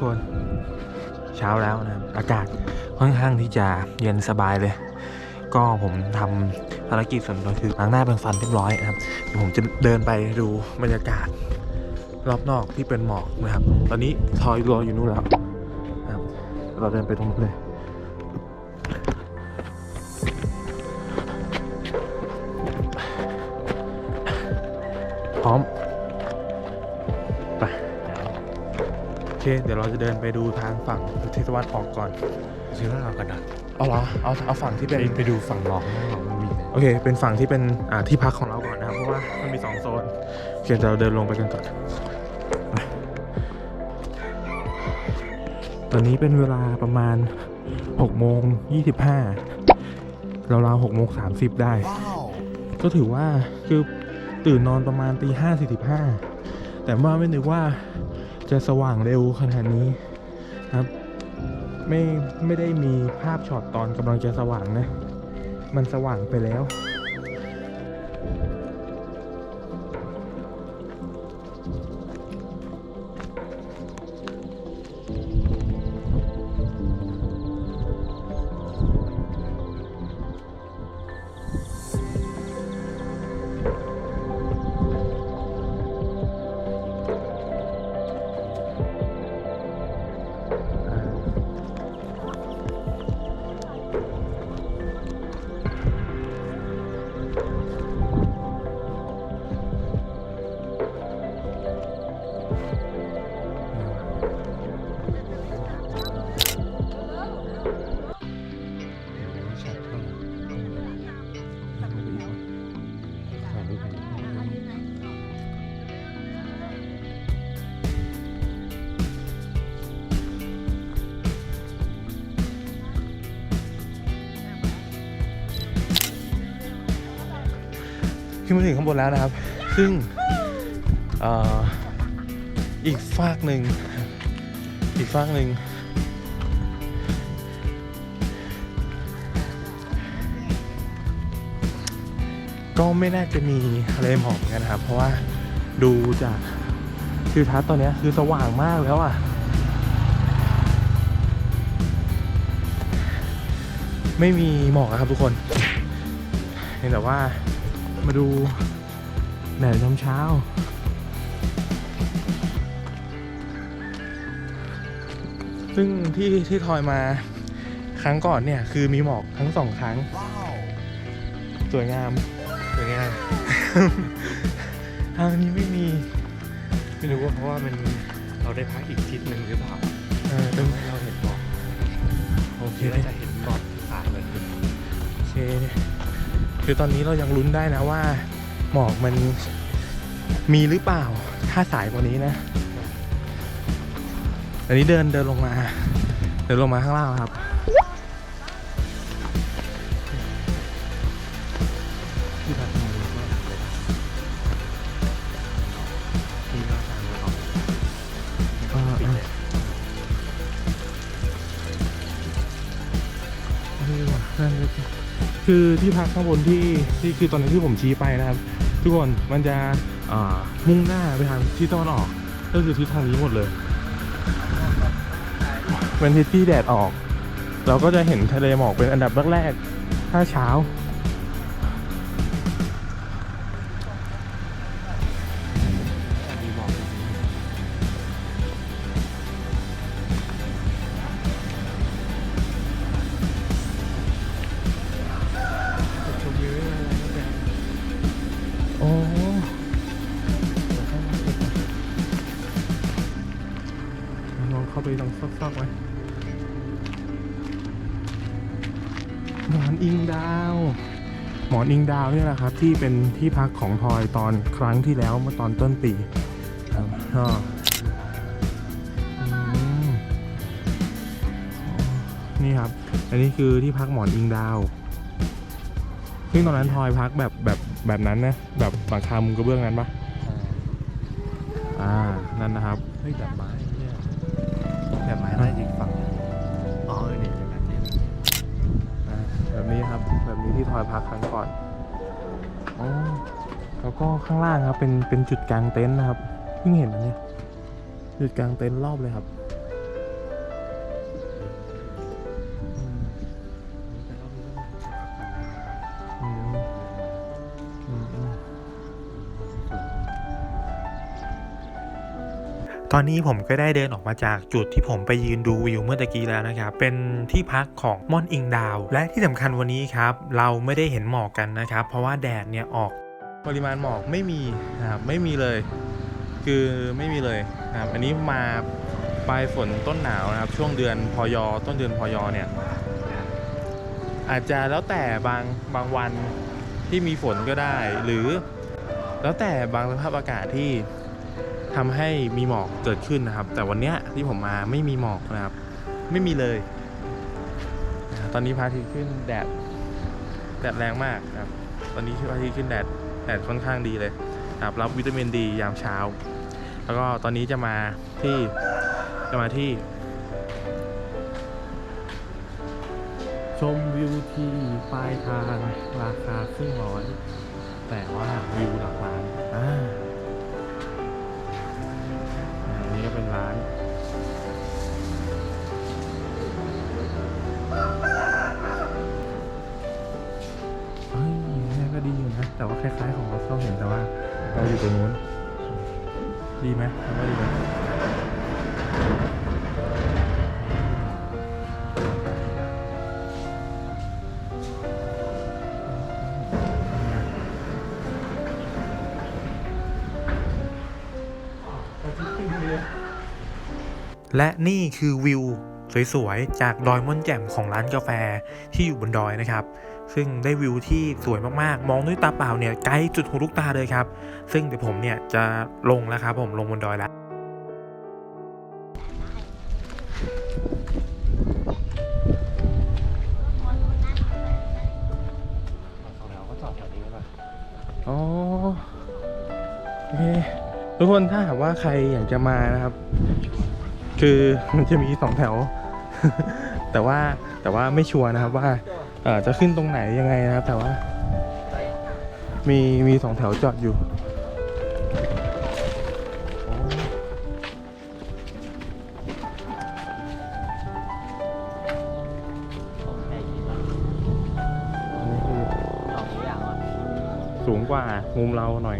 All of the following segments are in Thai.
คน เช้าแล้วนะครับอากาศค่อนข้างที่จะเย็นสบายเลย ก็ผมทำภารกิจส่วนตัวคือล้างหน้าเป็นฟันเรียบร้อยนะครับเดี๋ยวผมจะเดินไปดูบรรยากาศ รอบนอกที่เป็นหมอกนะครับ ตอนนี้ทอยรออยู่นู่นแล้วนะครับเราเดินไปตรงนู้นเลย เคเดี๋ยวเราจะเดินไปดูทางฝั่งทิศตะวันออกก่อนซื้อเหล้ากันนะเอาเหรอเอาเอาฝั่งที่ไปเป็นไปดูฝั่งหลอกข้างหลังมันมีไหนโอเค เป็นฝั่งที่เป็นอ่าที่พักของเราก่อนนะครับเพราะว่ามันมีสองโซนโอเคเดี๋ยวเราเดินลงไปกันก่อนไปตอนนี้เป็นเวลาประมาณ6โมง25ราวๆ6โมง30 ได้ ก็ถือว่าคือตื่นนอนประมาณตีห้าสี่สิบห้าแต่ว่าไม่นึกว่า จะสว่างเร็วขนาดนี้ครับ ไม่ไม่ได้มีภาพช็อตตอนกำลังจะสว่างนะ มันสว่างไปแล้ว มาถึงข้างบนแล้วนะครับ ซึ่งออีกฟากหนึ่ง อีกฟากหนึ่ง ก็ไม่น่าจะมีทะเลหมอกกันนะครับ เพราะว่าดูจากทิวทัศน์ตอนนี้คือสว่างมากแล้วอะ ไม่มีหมอกอะครับทุกคนเพียงแต่ว่า มาดูแดดยามเช้า ซึ่งที่ที่ทอยมาครั้งก่อนเนี่ย คือมีหมอกทั้งสองครั้ง สวยงาม สวยงาม ทางนี้ไม่มี ไม่รู้ว่าเพราะว่ามันเราได้พักอีกทิศหนึ่งหรือเปล่าเออเป็นทำให้เราเห็นหมอกโอเคคือเราจะเห็นหมอกที่สายเลยโอเค คือตอนนี้เรายังลุ้นได้นะว่า หมอกมันมีหรือเปล่า ถ้าสายกว่านี้นะ อันนี้เดินเดินลงมา เดินลงมาข้างล่างครับ คือที่พักข้างบนที่ที่คือตอนนี้ที่ผมชี้ไปนะครับ ทุกคนมันจะมุ่งหน้าไปทางที่ตะวันออก ก็คือทิศทางนี้หมดเลยเป็นทิศที่แดดออก เราก็จะเห็นทะเลหมอกเป็นอันดับแรกๆถ้าเช้าาไปลองซอกๆไว้หมอนอิงดาว หมอนอิงดาวเนี่ยแหละครับ ที่เป็นที่พักของทอยตอนครั้งที่แล้วเมื่อตอนต้นปีครับก็อืมอ๋อนี่ครับ อันนี้คือที่พักหมอนอิงดาว ซึ่งตอนนั้นทอยพักแบบแบบแบบนั้นนะแบบหลังคามุงกระเบื้องนั้นปะอ่า นั่นนะครับ เฮ้ยแบบไม้ ที่ทอยพักครั้งก่อนอ๋อแล้วก็ข้างล่างครับเป็นเป็นจุดกลางเต็นท์นะครับเพิ่งเห็นนะเนี่ยจุดกลางเต็นท์รอบเลยครับ ตอนนี้ผมก็ได้เดินออกมาจากจุดที่ผมไปยืนดูวิวเมื่อตะกี้แล้วนะครับ เป็นที่พักของม่อนอิงดาว และที่สำคัญวันนี้ครับ เราไม่ได้เห็นหมอกกันนะครับ เพราะว่าแดดเนี่ยออกปริมาณหมอกไม่มีนะครับไม่มีเลย คือไม่มีเลยนะครับอันนี้มาปลายฝนต้นหนาวนะครับ ช่วงเดือนพยอต้นเดือนพยอเนี่ย อาจจะแล้วแต่บางบางวันที่มีฝนก็ได้ หรือแล้วแต่บางสภาพอากาศที่ ทำให้มีหมอกเกิดขึ้นนะครับ แต่วันเนี้ยที่ผมมาไม่มีหมอกนะครับ ไม่มีเลย ตอนนี้พระอาทิตย์ขึ้นแดดแดดแรงมากนะครับ ตอนนี้พระอาทิตย์ขึ้นแดดแดดค่อนข้างดีเลยนะครับรับวิตามินดียามเช้า แล้วก็ตอนนี้จะมาที่จะมาที่ ชมวิวที่ปลายทางราคาครึ่งร้อยแต่ว่าวิวหลักล้านอ่า เป็นร้านเฮ้ยนี่ก็ดีอยู่นะ แต่ว่าคล้ายๆของเราเราเห็นแต่ว่าเราอยู่ตรงนู้น ดีไหมคิดว่าดีไหม และนี่คือวิวสวยๆ จากดอยม่อนแจ่มของร้านกาแฟที่อยู่บนดอยนะครับ ซึ่งได้วิวที่สวยมากๆ มองด้วยตาเปล่าเนี่ยไกลจุดหูลูกตาเลยครับ ซึ่งเดี๋ยวผมเนี่ยจะลงแล้วครับผมลงบนดอยแล้วเราก็จอดแถวนี้ป่ะอ๋อโอเคทุกคนถ้าหากว่าใครอยากจะมานะครับ คือมันจะมีสองแถว แต่ว่าแต่ว่าไม่ชัวร์นะครับว่าเอจะขึ้นตรงไหนยังไงนะครับ แต่ว่า มีมีสองแถวจอดอยู่สูงกว่ามุมเราหน่อย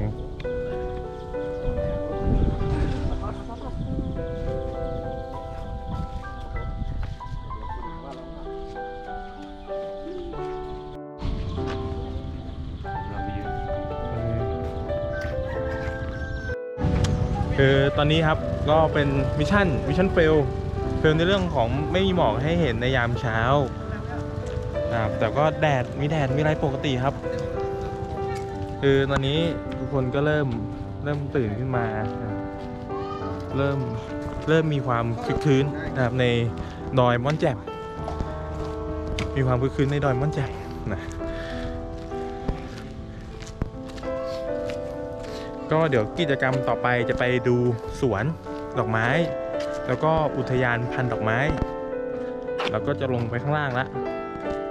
คือตอนนี้ครับก็เป็นมิชชั่นมิชชั่นเฟลเฟลในเรื่องของไม่มีหมอกให้เห็นในยามเช้านะครับแต่ก็แดดมีแดดมีอะไรปกติครับ คือตอนนี้ทุกคนก็เริ่มเริ่มตื่นขึ้นมา เริ่มเริ่มมีความคึกคืนนะครับในดอยม่อนแจ่มมีความคึกคืนในดอยม่อนแจ่ม ก็เดี๋ยวกิจกรรมต่อไปจะไปดูสวนดอกไม้ แล้วก็อุทยานพันธุ์ดอกไม้ แล้วก็จะลงไปข้างล่างละ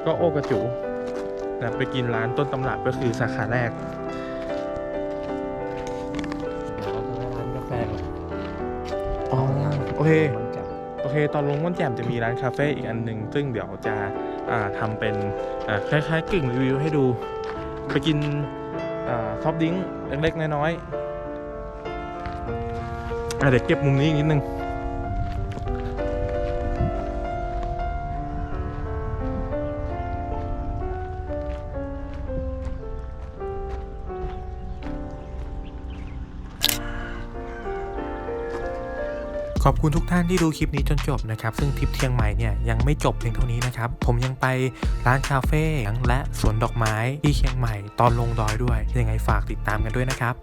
ก็โอกระจูนะไปกินร้านต้นตำรับก็คือสาขาแรกเดี๋ยวเราจะไปร้านกาแฟก่อนอ๋อโอเคมันจับโอเค ตอนลงม่อนแจ่มจะมีร้านคาเฟ่อีกอันหนึ่งซึ่งเดี๋ยวจะอ่าทำเป็นอ่าคล้ายๆกึ่งรีวิวให้ดู ไปกิน ซอฟดิ้งเล็กๆ น้อยๆเดี๋ยวเก็บมุมนี้อีกนิดนึง ขอบคุณทุกท่านที่ดูคลิปนี้จนจบนะครับ ซึ่งทริปเชียงใหม่เนี่ยยังไม่จบเพียงเท่านี้นะครับ ผมยังไปร้านคาเฟ่และสวนดอกไม้ที่เชียงใหม่ตอนลงดอยด้วย ยังไงฝากติดตามกันด้วยนะครับ